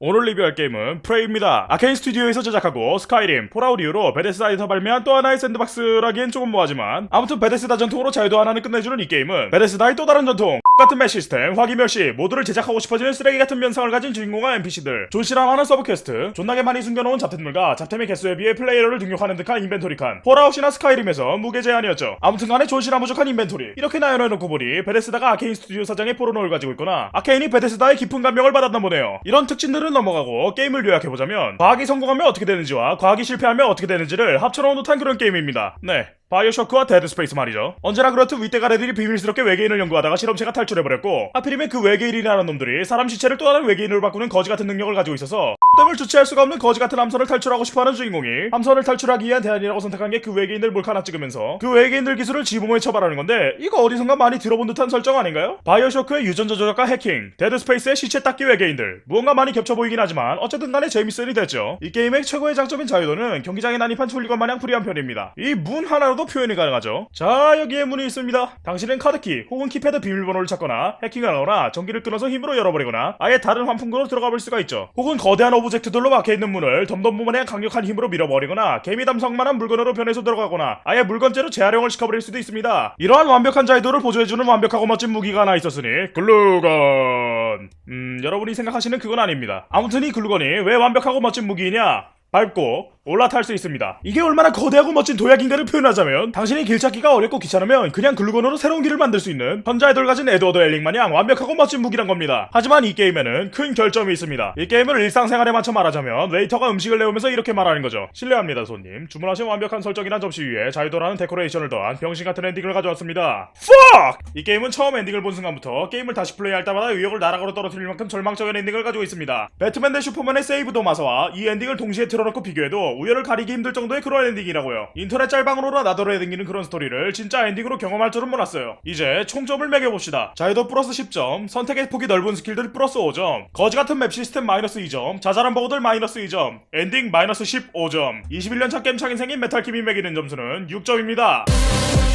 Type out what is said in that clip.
오늘 리뷰할 게임은 프레이입니다. 아케인 스튜디오에서 제작하고 스카이림, 폴아웃 이후로 베데스다에서 발매한 또 하나의 샌드박스라기엔 조금 뭐하지만 아무튼 베데스다 전통으로 자유도 하나는 끝내주는 이 게임은 베데스다의 또 다른 전통 같은 맵 시스템, 화기 멸시, 모두를 제작하고 싶어지는 쓰레기 같은 면상을 가진 주인공과 NPC들, 존실함하는 서브 퀘스트, 존나게 많이 숨겨놓은 잡템들과 잡템의 개수에 비해 플레이어를 능력하는 듯한 인벤토리 칸, 폴아웃이나 스카이림에서 무게 제한이었죠. 아무튼간에 존실함 부족한 인벤토리 이렇게 나열해놓고 보니 베데스다가 아케인 스튜디오 사장의 포르노를 가지고 있거나 아케인이 베데스다의 깊은 감명을 받았나 보네요. 이런 특징들은 넘어가고 게임을 요약해보자면 과학이 성공하면 어떻게 되는지와 과학이 실패하면 어떻게 되는지를 합쳐놓은 듯한 그런 게임입니다. 네. 바이오쇼크와 데드스페이스 말이죠. 언제나 그렇듯 윗대가리들이 비밀스럽게 외계인을 연구하다가 실험체가 탈출해버렸고 하필이면 그 외계인이라는 놈들이 사람 시체를 또 다른 외계인으로 바꾸는 거지 같은 능력을 가지고 있어서 땜을 주체할 수가 없는 거지 같은 함선을 탈출하고 싶어하는 주인공이 함선을 탈출하기 위한 대안이라고 선택한 게 그 외계인들 몰카나 찍으면서 그 외계인들 기술을 지붕에 처발하는 건데 이거 어디선가 많이 들어본 듯한 설정 아닌가요? 바이오쇼크의 유전자 조작과 해킹, 데드스페이스의 시체 닦기 외계인들 무언가 많이 겹쳐 보이긴 하지만 어쨌든 간에 재밌으니 됐죠. 이 게임의 최고의 장점인 자유도는 경기장에 난입한 출리건 마냥 프리한 편입니다. 이 문 하나로도 표현이 가능하죠. 자 여기에 문이 있습니다. 당신은 카드키 혹은 키패드 비밀번호를 찾거나 해킹을 하거나 전기를 끊어서 힘으로 열어버리거나 아예 다른 환풍구로 들어가 볼 수가 있죠. 혹은 거대한 오브 젝트들로 막혀있는 문을 덤덤무만의 강력한 힘으로 밀어버리거나 개미 담성만한 물건으로 변해서 들어가거나 아예 물건째로 재활용을 시켜버릴 수도 있습니다. 이러한 완벽한 자유도를 보조해주는 완벽하고 멋진 무기가 하나 있었으니 글루건 음 여러분이 생각하시는 그건 아닙니다. 아무튼 이 글루건이 왜 완벽하고 멋진 무기이냐 밟고 올라탈 수 있습니다. 이게 얼마나 거대하고 멋진 도약인가를 표현하자면 당신이 길 찾기가 어렵고 귀찮으면 그냥 글루건으로 새로운 길을 만들 수 있는 현자애돌 가진 에드워드 엘링 마냥 완벽하고 멋진 무기란 겁니다. 하지만 이 게임에는 큰 결점이 있습니다. 이 게임을 일상생활에 맞춰 말하자면 웨이터가 음식을 내오면서 이렇게 말하는 거죠. 실례합니다 손님. 주문하신 완벽한 설정이나 접시 위에 자유도라는 데코레이션을 더한 병신 같은 엔딩을 가져왔습니다. Fuck! 이 게임은 처음 엔딩을 본 순간부터 게임을 다시 플레이할 때마다 의욕을 나락으로 떨어뜨릴 만큼 절망적인 엔딩을 가지고 있습니다. 배트맨 대 슈퍼맨의 세이브 도마서와 이 엔딩을 동시에 틀어놓고 비교해도 우열을 가리기 힘들 정도의 그런 엔딩이라고요. 인터넷 짤방으로 나더러 댕기는 그런 스토리를 진짜 엔딩으로 경험할 줄은 몰랐어요. 이제 총점을 매겨봅시다. 자유도 플러스 10점, 선택의 폭이 넓은 스킬들 플러스 5점, 거지 같은 맵 시스템 마이너스 2점, 자잘한 버거들 마이너스 2점, 엔딩 마이너스 15점, 21년 차 게임 창인생인 메탈킴이 매기는 점수는 6점입니다.